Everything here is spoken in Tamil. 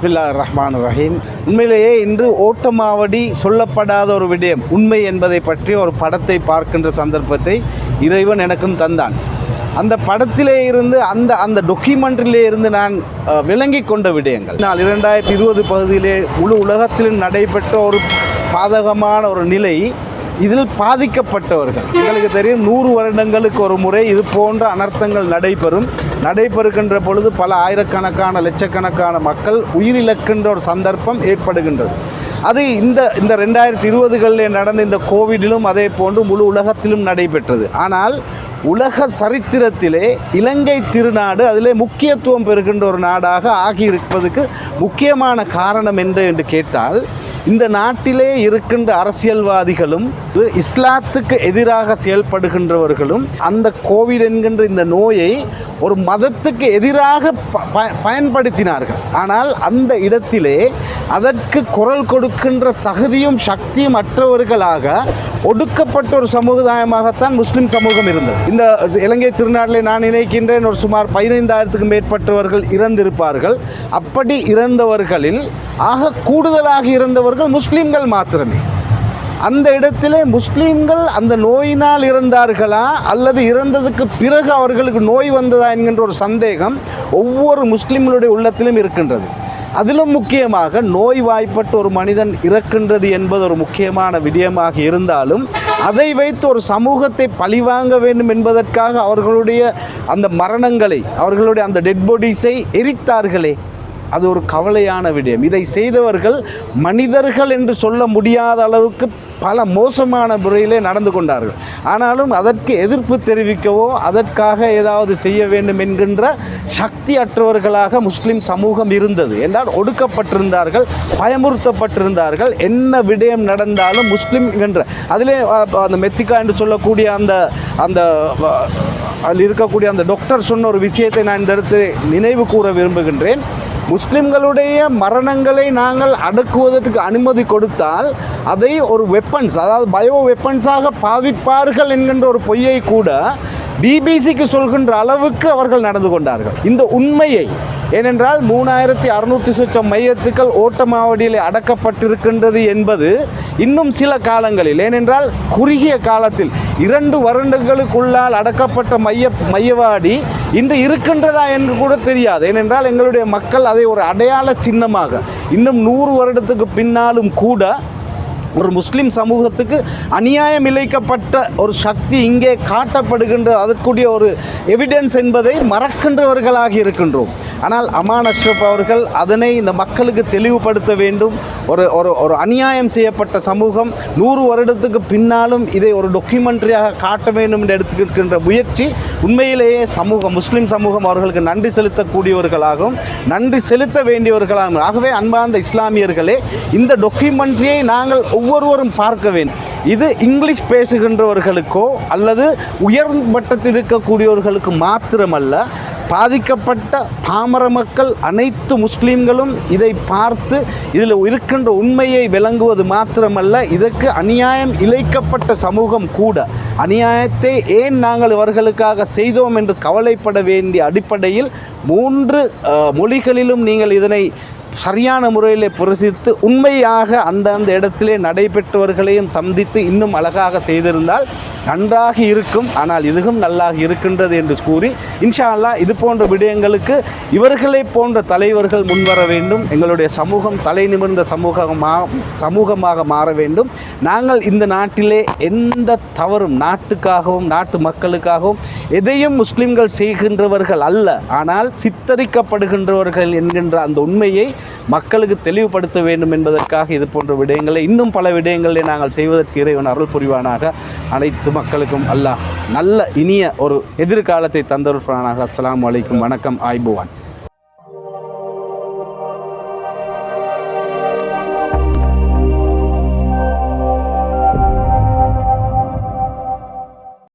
பிஸ்மில்லா ரஹ்மான் ரஹீம் உண்மையிலேயே இன்று ஓட்டமாவடி சொல்லப்படாத ஒரு விடயம் உண்மை என்பதை பற்றி ஒரு படத்தை பார்க்கின்ற சந்தர்ப்பத்தை இறைவன் எனக்கும் தந்தான். அந்த படத்திலே இருந்து அந்த அந்த டொக்குமெண்ட்ரிலே இருந்து நான் விளங்கி விளங்கிக் கொண்ட விடயங்கள். நான் இரண்டாயிரத்தி இருபது பகுதியிலே முழு உலகத்திலும் நடைபெற்ற ஒரு பாதகமான ஒரு நிலை இதில் பாதிக்கப்பட்டவர்கள். எங்களுக்கு தெரியும் நூறு வருடங்களுக்கு ஒரு முறை இது போன்ற அனர்த்தங்கள் நடைபெறும். நடைபெறுகின்ற பொழுது பல ஆயிரக்கணக்கான லட்சக்கணக்கான மக்கள் உயிரிழக்கின்ற ஒரு சந்தர்ப்பம் ஏற்படுகின்றது. அது இந்த இந்த ரெண்டாயிரத்தி இருபதுகளில் நடந்த இந்த கோவிடிலும் அதே போன்று முழு உலகத்திலும் நடைபெற்றது. ஆனால் உலக சரித்திரத்திலே இலங்கை திருநாடு அதிலே முக்கியத்துவம் பெறுகின்ற ஒரு நாடாக ஆகியிருப்பதுக்கு முக்கியமான காரணம் என்ன என்று கேட்டால் இந்த நாட்டிலே இருக்கின்ற அரசியல்வாதிகளும் இஸ்லாத்துக்கு எதிராக செயல்படுகின்றவர்களும் அந்த கோவிட் என்கின்ற இந்த நோயை ஒரு மதத்துக்கு எதிராக பயன்படுத்தினார்கள். ஆனால் அந்த இடத்திலே அதற்கு குரல் கொடுக்கின்ற தகுதியும் சக்தியும் அற்றவர்களாக ஒடுக்கப்பட்ட ஒரு சமுதாயமாகத்தான் முஸ்லிம் சமூகம் இருந்தது. இந்த இலங்கை திருநாட்டிலே நான் நினைக்கின்றேன் ஒரு சுமார் பதினைந்தாயிரத்துக்கும் மேற்பட்டவர்கள் இறந்திருப்பார்கள். அப்படி இறந்தவர்களில் ஆக கூடுதலாக இறந்தவர்கள் முஸ்லீம்கள் மாத்திரமே. அந்த இடத்திலே முஸ்லீம்கள் அந்த நோயினால் இறந்தார்களா அல்லது இறந்ததுக்கு பிறகு அவர்களுக்கு நோய் வந்ததா என்கின்ற ஒரு சந்தேகம் ஒவ்வொரு முஸ்லீம்களுடைய உள்ளத்திலும் இருக்கின்றது. அதிலும் முக்கியமாக நோய் வாய்ப்பட்டு ஒரு மனிதன் இறக்கின்றது என்பது ஒரு முக்கியமான விடயமாக இருந்தாலும் அதை வைத்து ஒரு சமூகத்தை பழிவாங்க வேண்டும் என்பதற்காக அவர்களுடைய அந்த மரணங்களை அவர்களுடைய அந்த டெட் பாடிஸை எரித்தார்களே. அது ஒரு கவலையான விடயம். இதை செய்தவர்கள் மனிதர்கள் என்று சொல்ல முடியாத அளவுக்கு பல மோசமான முறையிலே நடந்து கொண்டார்கள். ஆனாலும் அதற்கு எதிர்ப்பு தெரிவிக்கவோ அதற்காக ஏதாவது செய்ய வேண்டும் என்கின்ற சக்தி அற்றவர்களாக முஸ்லிம் சமூகம் இருந்தது. என்றால் ஒடுக்கப்பட்டிருந்தார்கள் பயமுறுத்தப்பட்டிருந்தார்கள். என்ன விடயம் நடந்தாலும் முஸ்லிம் என்ற அதிலே அந்த மெத்திகா என்று சொல்லக்கூடிய அந்த அந்த அதில் இருக்கக்கூடிய அந்த டாக்டர் சொன்ன ஒரு விஷயத்தை நான் இந்த இடத்து நினைவு கூற விரும்புகின்றேன். முஸ்லிம்களுடைய மரணங்களை நாங்கள் அடக்குவதற்கு அனுமதி கொடுத்தால் அதை ஒரு வெப்பன்ஸ் அதாவது பயோ வெப்பன்ஸாக பாவிப்பார்கள் என்கின்ற ஒரு பொய்யை கூட பிபிசிக்கு சொல்கின்ற அளவுக்கு அவர்கள் நடந்து கொண்டார்கள். இந்த உண்மையை ஏனென்றால் மூணாயிரத்தி அறுநூற்றி சொச்சம் மையத்துக்கள் ஓட்டமாவடியில் அடக்கப்பட்டிருக்கின்றது என்பது இன்னும் சில காலங்களில் ஏனென்றால் குறுகிய காலத்தில் இரண்டு வருடங்களுக்குள்ளால் அடக்கப்பட்ட மைய மையவாடி இன்று இருக்கின்றதா என்று கூட தெரியாது. ஏனென்றால் எங்களுடைய மக்கள் அதை ஒரு அடையாள சின்னமாக இன்னும் நூறு வருடத்துக்கு பின்னாலும் கூட ஒரு முஸ்லீம் சமூகத்துக்கு அநியாயம் இழைக்கப்பட்ட ஒரு சக்தி இங்கே காட்டப்படுகின்ற அதற்குரிய ஒரு எவிடன்ஸ் என்பதை மறக்கின்றவர்களாக இருக்கின்றோம். ஆனால் அமான் அஷ்ரப் அவர்கள் அதனை இந்த மக்களுக்கு தெளிவுபடுத்த வேண்டும். ஒரு ஒரு ஒரு அநியாயம் செய்யப்பட்ட சமூகம் நூறு வருடத்துக்கு பின்னாலும் இதை ஒரு டொக்குமெண்ட்ரியாக காட்ட வேண்டும் என்று எடுத்துக்கின்ற முயற்சி உண்மையிலேயே சமூகம் முஸ்லீம் சமூகம் அவர்களுக்கு நன்றி செலுத்தக்கூடியவர்களாகவும் நன்றி செலுத்த வேண்டியவர்களாகவும். ஆகவே அன்பார்ந்த இஸ்லாமியர்களே இந்த டொக்குமெண்ட்ரியை நாங்கள் ஒவ்வொருவரும் பார்க்க வேண்டும் இது இங்கிலீஷ் பேசுகின்றவர்களுக்கோ அல்லது உயர் மட்டத்தில் இருக்கக்கூடியவர்களுக்கு மாத்திரமல்ல பாதிக்கப்பட்ட பாமர மக்கள் அனைத்து முஸ்லீம்களும் இதை பார்த்து இதில் இருக்கின்ற உண்மையை விளங்குவது மாத்திரமல்ல இதற்கு அநியாயம் இழைக்கப்பட்ட சமூகம் கூட. அநியாயத்தை ஏன் நாங்கள் இவர்களுக்காக செய்தோம் என்று கவலைப்பட வேண்டிய அடிப்படையில் மூன்று மொழிகளிலும் நீங்கள் இதனை சரியான முறையில் பிரசித்து உண்மையாக அந்தந்த இடத்திலே நடைபெற்றவர்களையும் சந்தித்து இன்னும் அழகாக செய்திருந்தால் நன்றாக இருக்கும். ஆனால் இதுவும் நல்லாக இருக்கின்றது என்று கூறி இன்ஷா அல்லாஹ் இது போன்ற விடயங்களுக்கு இவர்களை போன்ற தலைவர்கள் முன்வர வேண்டும். எங்களுடைய சமூகம் தலை நிமிர்ந்த சமூகமாக சமூகமாக மாற வேண்டும். நாங்கள் இந்த நாட்டிலே எந்த தவறும் நாட்டுக்காகவும் நாட்டு மக்களுக்காகவும் எதையும் முஸ்லிம்கள் செய்கின்றவர்கள் அல்ல. ஆனால் சித்தரிக்கப்படுகின்றவர்கள் என்கின்ற அந்த உண்மையை மக்களுக்கு தெளிவுபடுத்த வேண்டும் என்பதற்காக இது போன்ற விடயங்களை இன்னும் பல விடயங்களை நாங்கள் செய்வதற்கு இறைவன் அருள் புரிவானாக. அனைத்து மக்களுக்கும் அல்லாஹ் நல்ல இனிய ஒரு எதிர்காலத்தை தந்தருப்பானாக அஸ்லாம் வலைக்கும் வணக்கம். ஆய்புவான்.